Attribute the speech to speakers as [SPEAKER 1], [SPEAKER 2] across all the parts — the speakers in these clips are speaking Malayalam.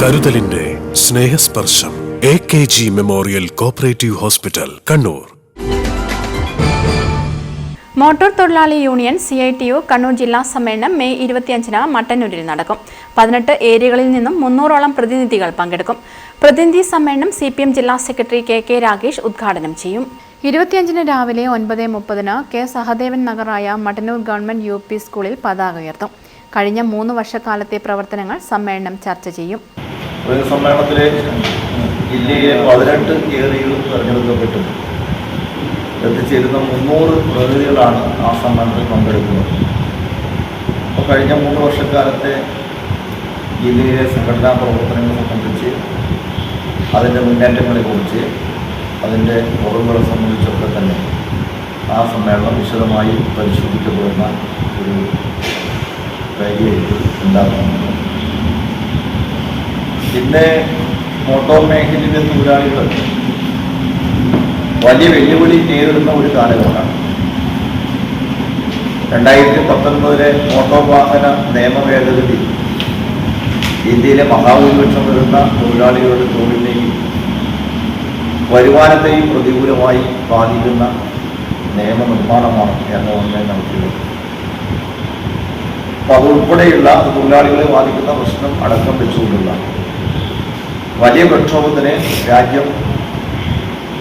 [SPEAKER 1] കരുതലിന്റെ Snehasparsham A K G memorial cooperative hospital Kannur.
[SPEAKER 2] Motor തൊഴിലാളി union C I T U Kannur ജില്ലാ സമ്മേളനം മെയ് ഇരുപത്തിയഞ്ചിന് മട്ടന്നൂരിൽ നടക്കും. പതിനെട്ട് ഏരിയകളിൽ നിന്നും മുന്നൂറോളം പ്രതിനിധികൾ പങ്കെടുക്കും. പ്രതിനിധി സമ്മേളനം സി പി എം ജില്ലാ സെക്രട്ടറി കെ കെ രാഗേഷ് ഉദ്ഘാടനം ചെയ്യും. ഇരുപത്തിയഞ്ചിന് രാവിലെ ഒൻപത് മുപ്പതിന് കെ സഹദേവൻ നഗറായ മട്ടന്നൂർ ഗവൺമെന്റ് യു പി സ്കൂളിൽ പതാക ഉയർത്തും. കഴിഞ്ഞ മൂന്ന് വർഷക്കാലത്തെ പ്രവർത്തനങ്ങൾ സമ്മേളനം ചർച്ച ചെയ്യും.
[SPEAKER 3] ഒരു സമ്മേളനത്തിലെ ജില്ലയിലെ പതിനെട്ട് ഏറിയകളും തിരഞ്ഞെടുക്കപ്പെട്ടു. എത്തിച്ചേരുന്ന മുന്നൂറ് പ്രതിനിധികളാണ് ആ സമ്മേളനത്തിൽ പങ്കെടുക്കുന്നത്. അപ്പോൾ കഴിഞ്ഞ മൂന്ന് വർഷക്കാലത്തെ ജില്ലയിലെ സംഘടനാ പ്രവർത്തനങ്ങളെ സംബന്ധിച്ച് അതിന്റെ മുന്നേറ്റങ്ങളെക്കുറിച്ച് അതിന്റെ കുറവുകളെ സംബന്ധിച്ചൊക്കെ തന്നെ ആ സമ്മേളനം വിശദമായി പരിശോധിക്കപ്പെടുന്ന ഒരു കാര്യമായിട്ട് ഉണ്ടാകുന്നുണ്ട്. ഇന്ന് മോട്ടോർ മേഖലയിലെ തൊഴിലാളികൾ. വലിയ വെല്ലുവിളി നേരിടുന്ന ഒരു കാലഘട്ടമാണ്. രണ്ടായിരത്തി പത്തൊൻപതിലെ മോട്ടോർ വാഹന നിയമ ഭേദഗതി ഇന്ത്യയിലെ മഹാഭൂരിപക്ഷം വരുന്ന തൊഴിലാളികളുടെ തൊഴിലിനെയും വരുമാനത്തെയും പ്രതികൂലമായി ബാധിക്കുന്ന നിയമനിർമ്മാണമാണ് എന്ന ഒന്നേ നമുക്കുള്ളത് അപ്പൊ അതുൾപ്പെടെയുള്ള തൊഴിലാളികളെ ബാധിക്കുന്ന പ്രശ്നം അടക്കം വെച്ചുകൊണ്ടുള്ള വലിയ പ്രക്ഷോഭത്തിന് രാജ്യം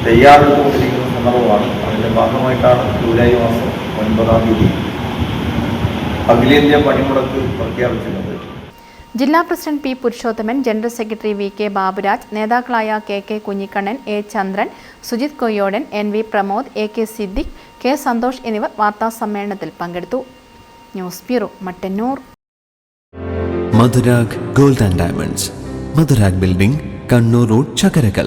[SPEAKER 3] തയ്യാറെടുത്തുകൊണ്ടിരിക്കുന്ന സന്ദർഭമാണ് അതിന്റെ ഭാഗമായിട്ടാണ് ജൂലൈ മാസം ഒൻപതാം തീയതി അഖിലേന്ത്യാ പണിമുടക്ക് പ്രഖ്യാപിച്ചിരുന്നത്.
[SPEAKER 2] ജില്ലാ president P Purushothaman general secretary V K Baburaj നേതാക്കളായ K K Kunhikannan A Chandran Sujith Koyyodan N V Pramod A K Siddique K Santhosh എന്നിവർ വാർത്താ സമ്മേളനത്തിൽ പങ്കെടുത്തു. News bureau Mattannur.
[SPEAKER 4] Madhurag gold and diamonds. Madhurag building Kannur road Chakkarakkal